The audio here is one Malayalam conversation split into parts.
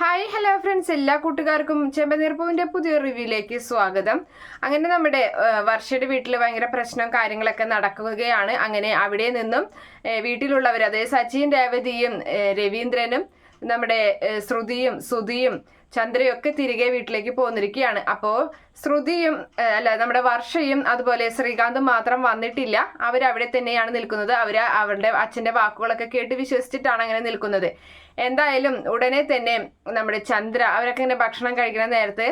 ഹായ് ഹലോ ഫ്രണ്ട്സ് എല്ലാ കൂട്ടുകാർക്കും ചെമ്പനീർപ്പൂവിന്റെ പുതിയ റിവ്യൂയിലേക്ക് സ്വാഗതം. അങ്ങനെ നമ്മുടെ വർഷയുടെ വീട്ടിൽ ഭയങ്കര പ്രശ്നവും കാര്യങ്ങളൊക്കെ നടക്കുകയാണ്. അങ്ങനെ അവിടെ നിന്നും വീട്ടിലുള്ളവർ അതായത് സച്ചിൻ രേവതിയും രവീന്ദ്രനും നമ്മുടെ ശ്രുതിയും സുധിയും ചന്ദ്രയും ഒക്കെ തിരികെ വീട്ടിലേക്ക് പോന്നിരിക്കുകയാണ്. അപ്പോൾ ശ്രുതിയും അല്ല നമ്മുടെ വർഷയും അതുപോലെ ശ്രീകാന്തും മാത്രം വന്നിട്ടില്ല. അവരവിടെ തന്നെയാണ് നിൽക്കുന്നത്. അവർ അവരുടെ അച്ഛന്റെ വാക്കുകളൊക്കെ കേട്ട് വിശ്വസിച്ചിട്ടാണ് അങ്ങനെ നിൽക്കുന്നത്. എന്തായാലും ഉടനെ തന്നെ നമ്മുടെ ചന്ദ്ര അവരൊക്കെ ഇങ്ങനെ ഭക്ഷണം കഴിക്കുന്ന നേരത്തെ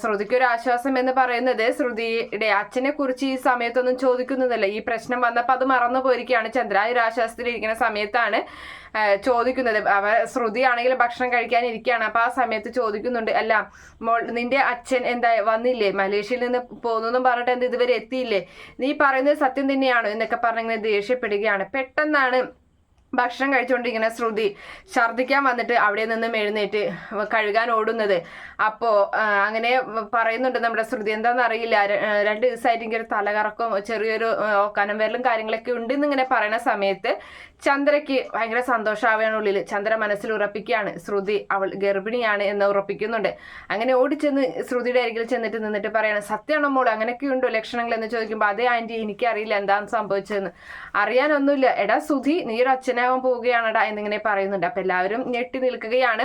ശ്രുതിക്ക് ഒരു ആശ്വാസം എന്ന് പറയുന്നത് ശ്രുതിയുടെ അച്ഛനെ കുറിച്ച് ഈ സമയത്തൊന്നും ചോദിക്കുന്നതല്ല. ഈ പ്രശ്നം വന്നപ്പോൾ അത് മറന്നു പോയിരിക്കുകയാണ്. ചന്ദ്ര ഒരു ആശ്വാസത്തിലിരിക്കുന്ന സമയത്താണ് ചോദിക്കുന്നത്. അവ ശ്രുതി ആണെങ്കിൽ ഭക്ഷണം കഴിക്കാൻ ഇരിക്കുകയാണ് അപ്പൊ ആ സമയത്ത് ചോദിക്കുന്നുണ്ട് അല്ല മോൾ നിന്റെ അച്ഛൻ എന്താ വന്നില്ലേ? മലേഷ്യയിൽ നിന്ന് പോകുന്നെന്നും പറഞ്ഞിട്ട് എന്ത് ഇതുവരെ എത്തിയില്ലേ? നീ പറയുന്നത് സത്യം തന്നെയാണോ എന്നൊക്കെ പറഞ്ഞിങ്ങനെ ദേഷ്യപ്പെടുകയാണ്. പെട്ടെന്നാണ് ഭക്ഷണം കഴിച്ചുകൊണ്ടിരിക്കുന്ന ശ്രുതി ഛർദ്ദിക്കാൻ വന്നിട്ട് അവിടെ നിന്നും എഴുന്നേറ്റ് കഴുകാൻ ഓടുന്നത്. അപ്പോൾ അങ്ങനെ പറയുന്നുണ്ട് നമ്മുടെ ശ്രുതി. എന്താണെന്ന് അറിയില്ല. രണ്ട് ദിവസമായിട്ട് ഇങ്ങനെ തലകറക്കും ചെറിയൊരു ഓക്കാനം കനം വരലും കാര്യങ്ങളൊക്കെ ഉണ്ട് എന്നിങ്ങനെ പറയുന്ന സമയത്ത് ചന്ദ്രയ്ക്ക് ഭയങ്കര സന്തോഷമാവുകയാണ് ഉള്ളിൽ ചന്ദ്ര മനസ്സിൽ ഉറപ്പിക്കുകയാണ്. ശ്രുതി അവൾ ഗർഭിണിയാണ് എന്ന് ഉറപ്പിക്കുന്നുണ്ട്. അങ്ങനെ ഓടിച്ചെന്ന് ശ്രുതിയുടെ അരികിൽ ചെന്നിട്ട് നിന്നിട്ട് പറയണം സത്യമാണോ മോൾ? അങ്ങനെയൊക്കെ ഉണ്ടോ ലക്ഷണങ്ങൾ എന്ന് ചോദിക്കുമ്പോൾ അതേ ആന്റി എനിക്കറിയില്ല എന്താണ് സംഭവിച്ചതെന്ന്. അറിയാനൊന്നുമില്ല. എടാ സുധി നീ ഒരു അച്ഛനാവാൻ പോവുകയാണെടാ എന്നിങ്ങനെ പറയുന്നുണ്ട്. അപ്പൊ എല്ലാവരും ഞെട്ടി നിൽക്കുകയാണ്.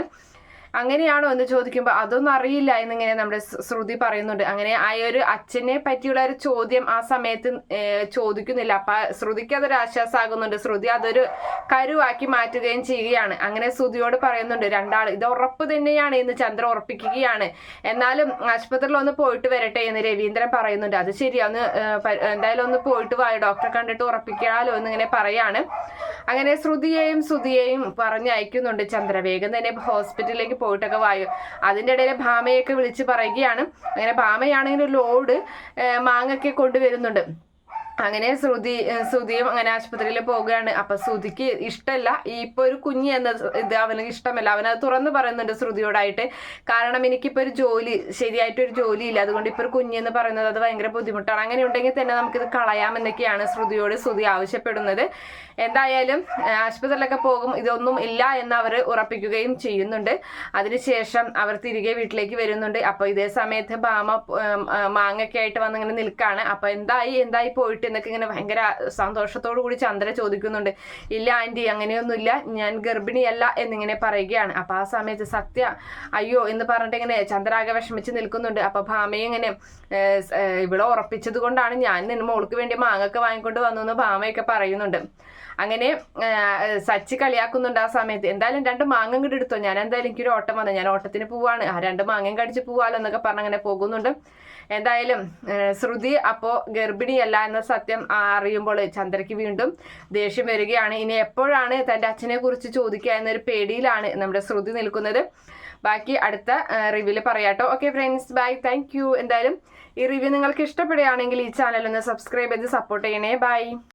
അങ്ങനെയാണോ എന്ന് ചോദിക്കുമ്പോൾ അതൊന്നും അറിയില്ല എന്നിങ്ങനെ നമ്മുടെ ശ്രു- ശ്രുതി പറയുന്നുണ്ട്. അങ്ങനെ ആ ഒരു അച്ഛനെ പറ്റിയുള്ള ഒരു ചോദ്യം ആ സമയത്ത് ചോദിക്കുന്നില്ല. അപ്പൊ ശ്രുതിക്ക് അതൊരു ആശ്വാസമാകുന്നുണ്ട് ശ്രുതി അതൊരു കരുവാക്കി മാറ്റുകയും ചെയ്യുകയാണ്. അങ്ങനെ ശ്രുതിയോട് പറയുന്നുണ്ട് രണ്ടാൾ ഇത് ഉറപ്പ് തന്നെയാണ് എന്ന് ചന്ദ്ര ഉറപ്പിക്കുകയാണ്. എന്നാലും ആശുപത്രിയിൽ ഒന്ന് പോയിട്ട് വരട്ടെ എന്ന് രവീന്ദ്രൻ പറയുന്നുണ്ട്. അത് ശരിയാന്ന് എന്തായാലും ഒന്ന് പോയിട്ട് വായോ ഡോക്ടറെ കണ്ടിട്ട് ഉറപ്പിക്കാലോ എന്നിങ്ങനെ പറയാണ്. അങ്ങനെ ശ്രുതിയെയും ശ്രുതിയെയും പറഞ്ഞയക്കുന്നുണ്ട് ചന്ദ്ര വേഗം തന്നെ ഹോസ്പിറ്റലിലേക്ക് പോയിട്ടൊക്കെ വായു. അതിന്റെ ഇടയിൽ ഭാമയൊക്കെ വിളിച്ച് പറയുകയാണ്. അങ്ങനെ ഭാമയാണെങ്കിൽ ഒരു ലോഡ് മാങ്ങൊക്കെ കൊണ്ടുവരുന്നുണ്ട്. അങ്ങനെ ശ്രുതി ശ്രുതിയും അങ്ങനെ ആശുപത്രിയിൽ പോവുകയാണ്. അപ്പൊ ശ്രുതിക്ക് ഇഷ്ടമല്ല ഈ ഇപ്പൊ ഒരു കുഞ്ഞ് എന്ന ഇത് അവന് ഇഷ്ടമല്ല. അവനത് തുറന്നു പറയുന്നുണ്ട് ശ്രുതിയോടായിട്ട്. കാരണം എനിക്കിപ്പോ ഒരു ജോലി ശരിയായിട്ട് ഒരു ജോലി ഇല്ല. അതുകൊണ്ട് ഇപ്പൊ ഒരു കുഞ്ഞെന്ന് പറയുന്നത് അത് ഭയങ്കര ബുദ്ധിമുട്ടാണ്. അങ്ങനെ ഉണ്ടെങ്കിൽ തന്നെ നമുക്കിത് കളയാമെന്നൊക്കെയാണ് ശ്രുതിയോട് ശ്രുതി ആവശ്യപ്പെടുന്നത്. എന്തായാലും ആശുപത്രിയിലൊക്കെ പോകും. ഇതൊന്നും ഇല്ല എന്ന് അവർ ഉറപ്പിക്കുകയും ചെയ്യുന്നുണ്ട്. അതിനുശേഷം അവർ തിരികെ വീട്ടിലേക്ക് വരുന്നുണ്ട്. അപ്പൊ ഇതേ സമയത്ത് ഭാമ മാങ്ങൊക്കെ ആയിട്ട് വന്നിങ്ങനെ നിൽക്കാണ്. അപ്പൊ എന്തായി എന്തായി പോയിട്ട് എന്നൊക്കെ ഇങ്ങനെ ഭയങ്കര സന്തോഷത്തോടു കൂടി ചന്ദ്ര ചോദിക്കുന്നുണ്ട്. ഇല്ല ആന്റി അങ്ങനെയൊന്നുമില്ല. ഞാൻ ഗർഭിണിയല്ല എന്നിങ്ങനെ പറയുകയാണ്. അപ്പൊ ആ സമയത്ത് സത്യ അയ്യോ എന്ന് പറഞ്ഞിട്ട് ഇങ്ങനെ ചന്ദ്ര ആകെ വിഷമിച്ച് നിൽക്കുന്നുണ്ട്. അപ്പൊ ഭാമയെ ഇങ്ങനെ ഇവിടെ ഉറപ്പിച്ചത് കൊണ്ടാണ് ഞാൻ നിന്ന് മോൾക്ക് വേണ്ടി മാങ്ങൊക്കെ വാങ്ങിക്കൊണ്ട് വന്നു എന്ന് ഭാമയൊക്കെ പറയുന്നുണ്ട്. അങ്ങനെ സച്ചി കളിയാക്കുന്നുണ്ട് ആ സമയത്ത്. എന്തായാലും രണ്ട് മാങ്ങ ഇങ്ങോട്ട് എടുത്തോ. ഞാൻ എന്തായാലും എനിക്കൊരു ഓട്ടം വന്നു. ഞാൻ ഓട്ടത്തിന് പോവാണ്. ആ രണ്ട് മാങ്ങയും കടിച്ച് പോവാലോ എന്നൊക്കെ പറഞ്ഞ് അങ്ങനെ പോകുന്നുണ്ട്. എന്തായാലും ശ്രുതി അപ്പോ ഗർഭിണിയല്ല എന്ന സത്യം അറിയുമ്പോൾ ചന്ദ്രയ്ക്ക് വീണ്ടും ദേഷ്യം വരികയാണ്. ഇനി എപ്പോഴാണ് തന്റെ അച്ഛനെ കുറിച്ച് ചോദിക്കുക എന്നൊരു പേടിയിലാണ് നമ്മുടെ ശ്രുതി നിൽക്കുന്നത്. ബാക്കി അടുത്ത റിവ്യൂൽ പറയാട്ടോ ഓക്കെ ഫ്രണ്ട്സ് ബൈ താങ്ക് എന്തായാലും ഈ റിവ്യൂ നിങ്ങൾക്ക് ഇഷ്ടപ്പെടുകയാണെങ്കിൽ ഈ ചാനൽ ഒന്ന് സബ്സ്ക്രൈബ് ചെയ്ത് സപ്പോർട്ട് ചെയ്യണേ. ബൈ